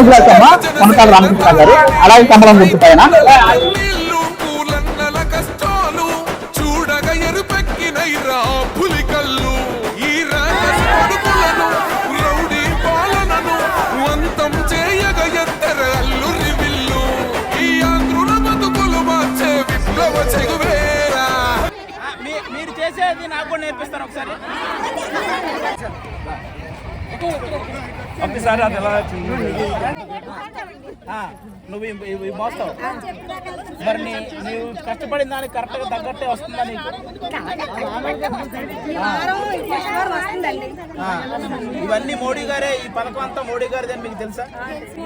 అమ్మా కొనకాల రామకృష్ణ గారు అలాగే కమలం గుర్తు పైన. నీళ్ళు పూలన్నల కష్టాలు చూడగ ఎరుపెక్కినైరా పులికల్లు ఈ రాజులను రౌడీ పాలనను అంతం చేయగ ఎత్తర అల్లురి విల్లు. ఈ ఆంధ్రుల బతుకులు మార్చే విప్లవ చెగువేరా. మీ- మీరు చేసేది నాకు కూడా నేర్పిస్తాను ఒకసారి. ఒకసారి అది ఎలా ఆ, నువ్వు ఇవి- మోస్తావు. మరి నీ నీవు కష్టపడిన దానికి కరెక్ట్గా తగ్గట్టే వస్తుందా నీకు? ఇవన్నీ మోడీ గారే ఈ పథకం అంతా మోడీ గారిది అని మీకు తెలుసా?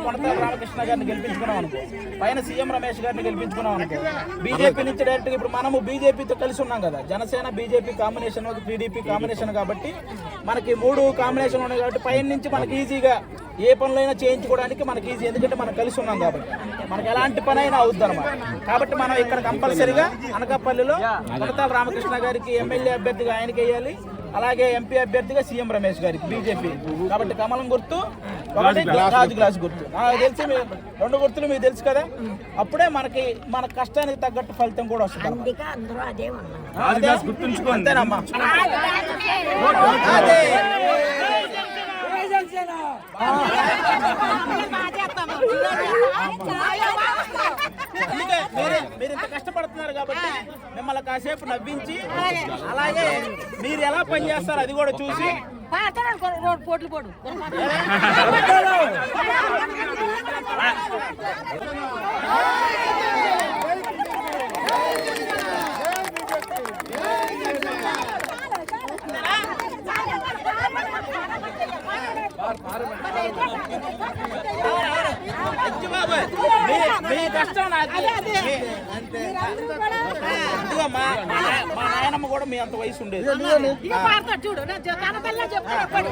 కొనతాల రామకృష్ణ గారిని గెలిపించుకున్నాం అనుకో. పైన సీఎం రమేష్ గారిని గెలిపించుకున్నాం అనుకో. బీజేపీ నుంచి డైరెక్ట్ ఇప్పుడు మనము బీజేపీతో కలిసి ఉన్నాం కదా. Janasena BJP combination TDP combination కాబట్టి మనకి మూడు కాంబినేషన్ ఉన్నాయి కాబట్టి పైన నుంచి మనకి ఈజీగా ఏ పనులైనా చేయించుకోవడానికి మనకి ఈజీ ఎందుకంటే మనం కలిసి ఉన్నాం కాబట్టి. మనకి ఎలాంటి పని అయినా అవుద్ది అనమాట కాబట్టి మనం ఇక్కడ కంపల్సరిగా అనకాపల్లిలో కొనతాల రామకృష్ణ గారికి ఎమ్మెల్యే అభ్యర్థిగా ఆయనకి వేయాలి. అలాగే ఎంపీ అభ్యర్థిగా సీఎం రమేష్ గారికి బీజేపీ. కాబట్టి కమలం గుర్తు ఒకటి గాజు గ్లాస్ గుర్తు. నాకు తెలిసి మీ రెండు గుర్తులు మీకు తెలుసు కదా? అప్పుడే మనకి మన కష్టానికి తగ్గట్టు ఫలితం కూడా వస్తుంది అన్నమాట. అందుకే అందరూ అదే ఉన్నారు రాజు గ్లాస్ గుర్తుంచుకోండి అంతేనమ్మా అదే అందుకే మీరే మీరు ఇంత కష్టపడుతున్నారు కాబట్టి మిమ్మల్ని కాసేపు నవ్వించి అలాగే మీరు ఎలా పని చేస్తారు అది కూడా చూసి పోట్లు పోడు అచ్చి బాబాయ్, మీ- మీ కష్టం నాకు మీ- ఇదిగో మా మా నాయ- మా నాయనమ్మ కూడా మీ అంత వయసు ఉండేది ఇక పాడతాడు చూడు నా జ- తన పిల్ల చెప్తాడు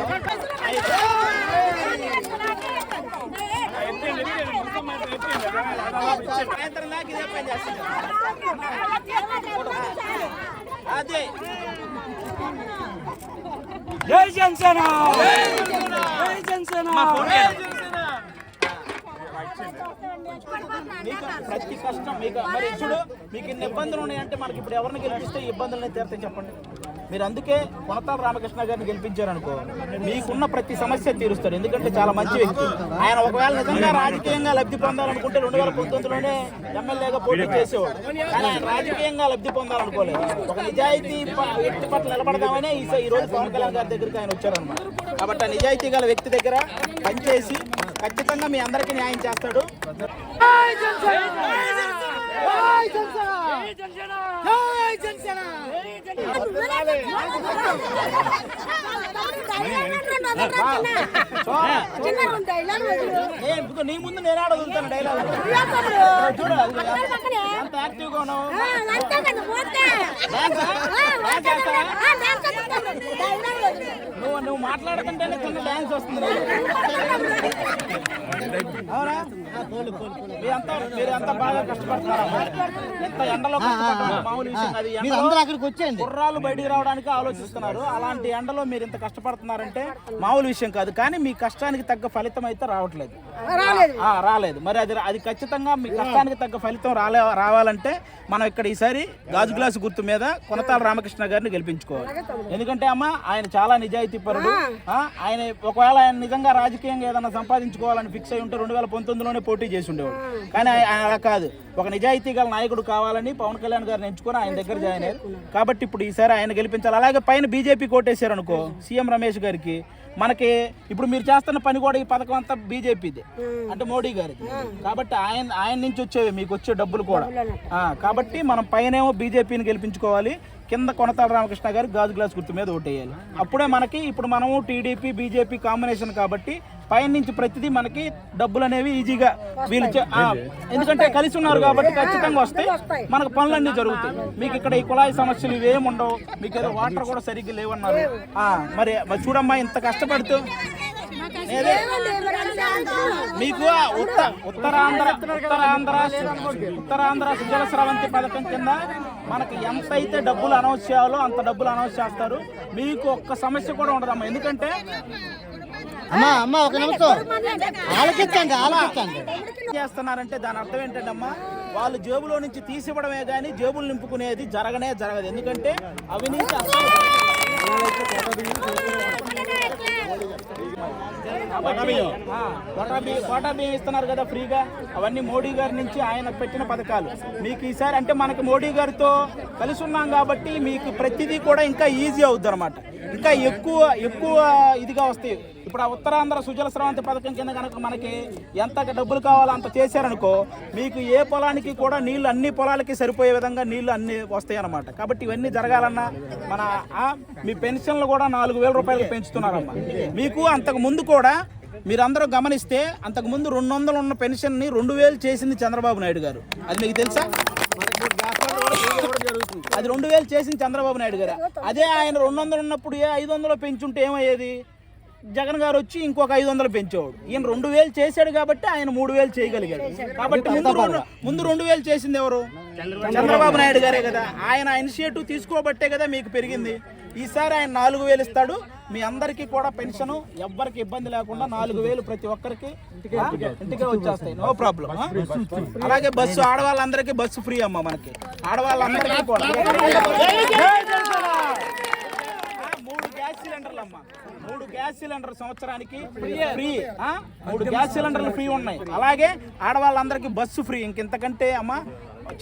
సాయంత్రం దాకా ఇదే పని చేస్తుంది అదే జై జనసేన జై జనసేన మా ఫోన్ మీకు ప్రతి కష్టం మీకు మరి చూడు మీకు ఇన్ని ఇబ్బందులు ఉన్నాయంటే మనకి ఇప్పుడు ఎవరిని గెలిపిస్తే ఇబ్బందులని తీరుతాయి చెప్పండి. మీరు అందుకే కొనతాల రామకృష్ణ గారిని గెలిపించారనుకో మీకున్న ప్రతి సమస్య తీరుస్తారు. ఎందుకంటే చాలా మంచి వ్యక్తి. ఆయన ఒకవేళ నిజంగా రాజకీయంగా లబ్ధి పొందాలనుకుంటే రెండు వేల పంతొమ్మిదిలోనే ఎమ్మెల్యేగా పోటీ చేసేవాడు. కానీ ఆయన రాజకీయంగా లబ్ధి పొందాలనుకోలేదు. ఒక నిజాయితీ వ్యక్తి పట్ల నిలబడదామనే ఈ రోజు పవన్ కళ్యాణ్ గారి దగ్గరికి ఆయన వచ్చారనమాట కాబట్టి ఆ నిజాయితీ గల వ్యక్తి దగ్గర పనిచేసి ఖచ్చితంగా మీ అందరికీ న్యాయం చేస్తాడు. నీ ముందు నేను వదులుతాను డైలాగ్ చూడు అది ఎంత యాక్టివ్గా ఉన్నావు? నువ్వు మాట్లాడుతుంటేనే చిన్న డాన్స్ వస్తుంది అవునా మీరంతా మీరంతా బాగా కష్టపడుతున్నారు? ఎంత ఎండలో మామూలు విషయం అది ఎండలో అక్కడికి వచ్చేయండి. కుర్రాళ్ళు బయటికి రావడానికి ఆలోచిస్తున్నారు. అలాంటి ఎండలో మీరు ఇంత కష్టపడుతున్నారంటే మామూలు విషయం కాదు. కానీ మీ కష్టానికి తగ్గ ఫలితం అయితే రావట్లేదు. ఆ, రాలేదు. మరి అది అది ఖచ్చితంగా మీ కష్టానికి తగ్గ ఫలితం రాలే రావాలంటే మనం ఇక్కడ ఈసారి గాజు గ్లాసు గుర్తు మీద కొనతాల రామకృష్ణ గారిని గెలిపించుకోవాలి. ఎందుకంటే అమ్మ ఆయన చాలా నిజాయితీ ఆ, ఆయన ఒకవేళ ఆయన నిజంగా రాజకీయంగా ఏదైనా సంపాదించుకోవాలని ఫిక్స్ అయి ఉంటే రెండు వేల పంతొమ్మిదిలోనే పోటీ చేసి ఉండేవాడు. కానీ ఆయన అలా కాదు. ఒక నిజాయితీ గల నాయకుడు కావాలని పవన్ కళ్యాణ్ గారిని ఎంచుకొని ఆయన దగ్గర జాయిన్ అయ్యారు. కాబట్టి ఇప్పుడు ఈసారి ఆయన గెలిపించాలి. అలాగే పైన బీజేపీ కోటేశారు అనుకో సీఎం రమేష్ గారికి మనకి ఇప్పుడు మీరు చేస్తున్న పని కూడా ఈ పథకం అంతా బీజేపీదే. అంటే మోడీ గారిది. కాబట్టి ఆయన ఆయన నుంచి వచ్చేవి మీకు వచ్చే డబ్బులు కూడా. కాబట్టి మనం పైనేమో బీజేపీని గెలిపించుకోవాలి. కింద కొనతాల రామకృష్ణ గారి గాజు గ్లాస్ గుర్తు మీద ఓటేయాలి. అప్పుడే మనకి ఇప్పుడు మనము టీడీపీ బీజేపీ కాంబినేషన్ కాబట్టి పైన నుంచి ప్రతిదీ మనకి డబ్బులు అనేవి ఈజీగా వీళ్ళు ఎందుకంటే కలిసి ఉన్నారు కాబట్టి ఖచ్చితంగా వస్తాయి. మనకు పనులన్నీ జరుగుతాయి. మీకు ఇక్కడ ఈ కుళాయి సమస్యలు ఇవేమి ఉండవు. మీకు ఏదో వాటర్ కూడా సరిగ్గా లేవన్నారు. మరి మరి చూడమ్మా ఇంత కష్టపడుతూ. మీకు ఉత్తరాంధ్ర ఉత్తరాంధ్ర ఉత్తరాంధ్ర సుజల స్రవంతి పథకం కింద మనకి ఎంత అయితే డబ్బులు అనౌన్స్ చేయాలో అంత డబ్బులు అనౌన్స్ చేస్తారు. మీకు ఒక్క సమస్య కూడా ఉండదమ్మా. ఎందుకంటే అమ్మా అమ్మా ఒక నిమిషం. ఆలోచించండి ఆలోచించండి ఏం చేస్తున్నారంటే దాని అర్థం ఏంటంటే అమ్మా వాళ్ళు జేబులో నుంచి తీసివ్వడమే కానీ జేబులు నింపుకునేది జరగనే జరగదు. ఎందుకంటే అవినీతి కోటా బియ్యం. కోటా బియ్యం ఇస్తున్నారు కదా ఫ్రీగా? అవన్నీ మోడీ గారి నుంచి ఆయన పెట్టిన పథకాలు. మీకు ఈసారి అంటే మనకి మోడీ గారితో కలిసి ఉన్నాం కాబట్టి మీకు ప్రతిదీ కూడా ఇంకా ఈజీ అవుద్ది అనమాట ఇంకా ఎక్కువ ఎక్కువ ఇదిగా వస్తాయి. ఇప్పుడు ఆ ఉత్తరాంధ్ర సుజల స్రవంతి పథకం కింద కనుక మనకి ఎంత డబ్బులు కావాలో అంత చేశారనుకో మీకు ఏ పొలానికి కూడా నీళ్ళు అన్ని పొలాలకి సరిపోయే విధంగా నీళ్ళు అన్ని వస్తాయి అన్నమాట కాబట్టి ఇవన్నీ జరగాలన్నా మన మీ పెన్షన్లు కూడా నాలుగు వేల రూపాయలు పెంచుతున్నారమ్మా. మీకు అంతకు ముందు కూడా మీరందరూ గమనిస్తే అంతకు ముందు రెండు వందలు ఉన్న పెన్షన్ని రెండు వేలు చేసింది చంద్రబాబు నాయుడు గారు. అది మీకు తెలుసా? అది రెండు వేలు చేసింది చంద్రబాబు నాయుడు గారు. అదే ఆయన రెండు వందలు ఉన్నప్పుడు ఏ ఐదు వందలు పెంచుంటే ఏమయ్యేది? జగన్ గారు వచ్చి ఇంకొక ఐదు వందలు పెంచేవాడు. ఈయన రెండు వేలు చేశాడు కాబట్టి ఆయన మూడు వేలు చేయగలిగాడు. కాబట్టి ముందు ముందు రెండు వేలు చేసింది ఎవరు? చంద్రబాబు నాయుడు గారే కదా. ఆయన ఇనిషియేటివ్ తీసుకోబట్టే కదా మీకు పెరిగింది. ఈసారి ఆయన నాలుగు వేలు ఇస్తాడు. మీ అందరికీ కూడా పెన్షన్ ఎవ్వరికి ఇబ్బంది లేకుండా నాలుగు వేలు ప్రతి ఒక్కరికి ఇంటికే వచ్చేస్తాయి నో ప్రాబ్లం అలాగే బస్సు ఆడవాళ్ళందరికీ బస్సు ఫ్రీ అమ్మ మనకి ఆడవాళ్ళందరికీ కూడా సిలిండర్లు అమ్మా మూడు గ్యాస్ సిలిండర్ సంవత్సరానికి ఫ్రీ? మూడు గ్యాస్ సిలిండర్లు ఫ్రీ ఉన్నాయి. అలాగే ఆడవాళ్ళందరికీ బస్సు ఫ్రీ. ఇంకెంతకంటే అమ్మా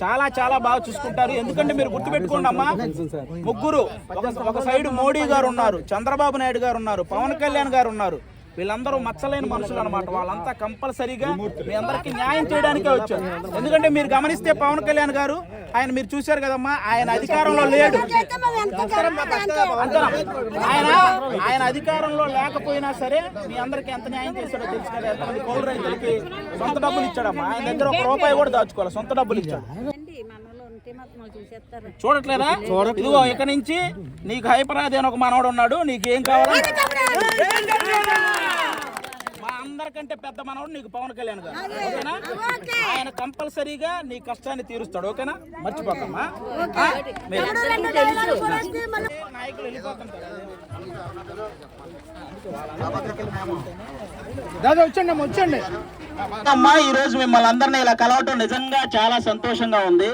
చాలా చాలా బాగా చూసుకుంటారు. ఎందుకంటే మీరు గుర్తుపెట్టుకోండి అమ్మా ముగ్గురు. ఒక సైడ్ మోడీ గారు ఉన్నారు చంద్రబాబు నాయుడు గారు ఉన్నారు పవన్ కళ్యాణ్ గారు ఉన్నారు. వీళ్ళందరూ మచ్చలేని మనుషులు అనమాట వాళ్ళంతా కంపల్సరీగా మీ అందరికీ న్యాయం చేయడానికే వచ్చారు ఎందుకంటే మీరు గమనిస్తే పవన్ కళ్యాణ్ గారు ఆయన మీరు చూశారు కదమ్మా ఆయన అధికారంలో లేడు? ఆయన ఆయన అధికారంలో లేకపోయినా సరే మీ అందరికి ఎంత న్యాయం చేశాడో తెలుసు కదా ఎంతమంది కౌలు రైతులకి సొంత డబ్బులు ఇచ్చాడమ్మా ఆయన దగ్గర ఒక రూపాయి కూడా దాచుకోవాలి సొంత డబ్బులు ఇచ్చాడు చూడట్లేదా ఇదిగో ఇక నుంచి నీకు హైపరాది అని ఒక మనవడు ఉన్నాడు నీకేం కావాలి అందరికంటే పెద్ద మనవడు నీకు పవన్ కళ్యాణ్ గారు. ఓకేనా? ఆయన కంపల్సరీగా నీ కష్టాన్ని తీరుస్తాడు. ఓకేనా? మర్చిపోతామా ఆ? మీరు- నాయకులు వెళ్ళిపోతుంటారు. దాదా వచ్చండి అమ్మ వచ్చండి. అమ్మా ఈ రోజు మిమ్మల్ని అందరినీ ఇలా కలవటం నిజంగా చాలా సంతోషంగా ఉంది.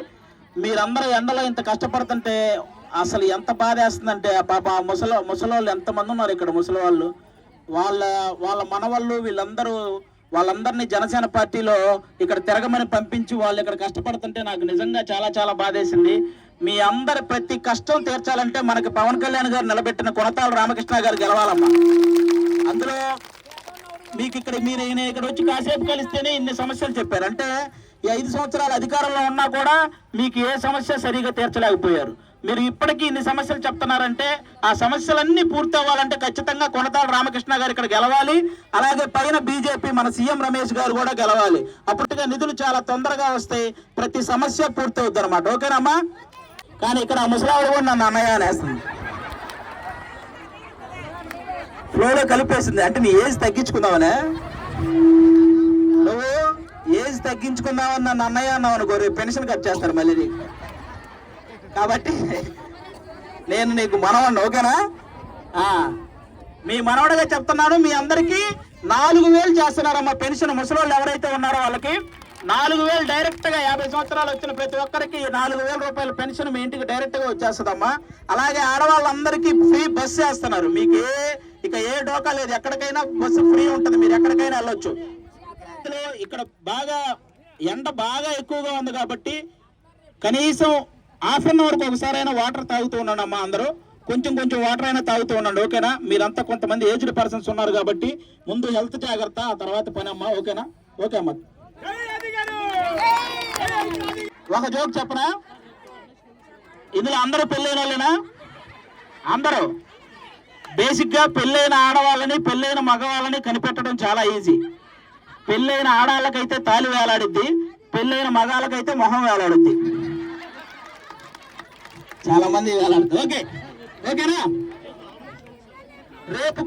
మీరందరూ ఎండలో ఇంత కష్టపడుతుంటే అసలు ఎంత బాధ వేస్తుందంటే పాప ఆ ముసలి ముసలోళ్ళు ఎంతమంది ఉన్నారు ఇక్కడ ముసలి వాళ్ళు వాళ్ళ వాళ్ళ మనవళ్ళు వీళ్ళందరూ వాళ్ళందరినీ జనసేన పార్టీలో ఇక్కడ తిరగమని పంపించి వాళ్ళు ఇక్కడ కష్టపడుతుంటే నాకు నిజంగా చాలా చాలా బాధేసింది. మీ అందరి ప్రతి కష్టం తీర్చాలంటే మనకి పవన్ కళ్యాణ్ గారు నిలబెట్టిన కొనతాల రామకృష్ణ గారు గెలవాలమ్మా. అందులో మీకు ఇక్కడ మీరు ఈయన ఇక్కడ వచ్చి కాసేపు కలిస్తేనే ఇన్ని సమస్యలు చెప్పారు. అంటే ఈ ఐదు సంవత్సరాల అధికారంలో ఉన్నా కూడా మీకు ఏ సమస్య సరిగా తీర్చలేకపోయారు. మీరు ఇప్పటికీ ఇన్ని సమస్యలు చెప్తున్నారంటే ఆ సమస్యలన్నీ పూర్తి అవ్వాలంటే ఖచ్చితంగా కొనతాల రామకృష్ణ గారు ఇక్కడ గెలవాలి. అలాగే పైన బీజేపీ మన సీఎం రమేష్ గారు కూడా గెలవాలి. అప్పటిగా నిధులు చాలా తొందరగా వస్తాయి. ప్రతి సమస్య పూర్తి అవుతుంది అనమాట ఓకేనమ్మా? కానీ ఇక్కడ ఆ ముసలావిడ కూడా నన్ను అన్నయ్య అనేస్తుంది. ఫ్లోలో కలిపేసింది. అంటే నీ ఏజ్ తగ్గించుకుందామనే? నువ్వు ఏజ్ తగ్గించుకుందామని నన్ను అన్నయ్య అన్నావు అనుకో రేపు పెన్షన్ కట్ చేస్తారు మళ్ళీ నీకు. కాబట్టి నేను నీకు మనవాడిని ఓకేనా? మీ మనవడగా చెప్తున్నాను మీ అందరికీ నాలుగు వేలు చేస్తున్నారమ్మా. పెన్షన్ ముసలోళ్ళు ఎవరైతే ఉన్నారో వాళ్ళకి నాలుగు వేలు డైరెక్ట్గా యాభై సంవత్సరాలు వచ్చిన ప్రతి ఒక్కరికి నాలుగు వేల రూపాయల పెన్షన్ మీ ఇంటికి డైరెక్ట్గా వచ్చేస్తుందమ్మా. అలాగే ఆడవాళ్ళందరికీ ఫ్రీ బస్ చేస్తున్నారు. మీకు ఏ ఇక ఏ డోకా లేదు. ఎక్కడికైనా బస్సు ఫ్రీ ఉంటుంది. మీరు ఎక్కడికైనా వెళ్ళొచ్చు. ఇక్కడ బాగా ఎండ బాగా ఎక్కువగా ఉంది కాబట్టి కనీసం హాఫ్ అన్ అవర్కి ఒకసారైనా వాటర్ తాగుతూ ఉండండి అమ్మా అందరూ. కొంచెం కొంచెం వాటర్ అయినా తాగుతూ ఉండండి ఓకేనా? మీరంతా కొంతమంది ఏజ్డ్ పర్సన్స్ ఉన్నారు కాబట్టి ముందు హెల్త్ జాగ్రత్త ఆ తర్వాత పని అమ్మా ఓకేనా? ఓకే అమ్మా. ఒక జోక్ చెప్పనా? ఇందులో అందరూ పెళ్ళైన వాళ్ళేనా? అందరూ. బేసిక్గా పెళ్ళైన ఆడవాళ్ళని పెళ్ళైన మగవాళ్ళని కనిపెట్టడం చాలా ఈజీ. పెళ్ళైన ఆడాళ్ళకైతే తాలి వేలాడిద్ది పెళ్ళైన మగాళ్ళకైతే మొహం వేలాడుద్ది. చాలా మంది వేలాడుతుంది ఓకే. ఓకేనా? రేపు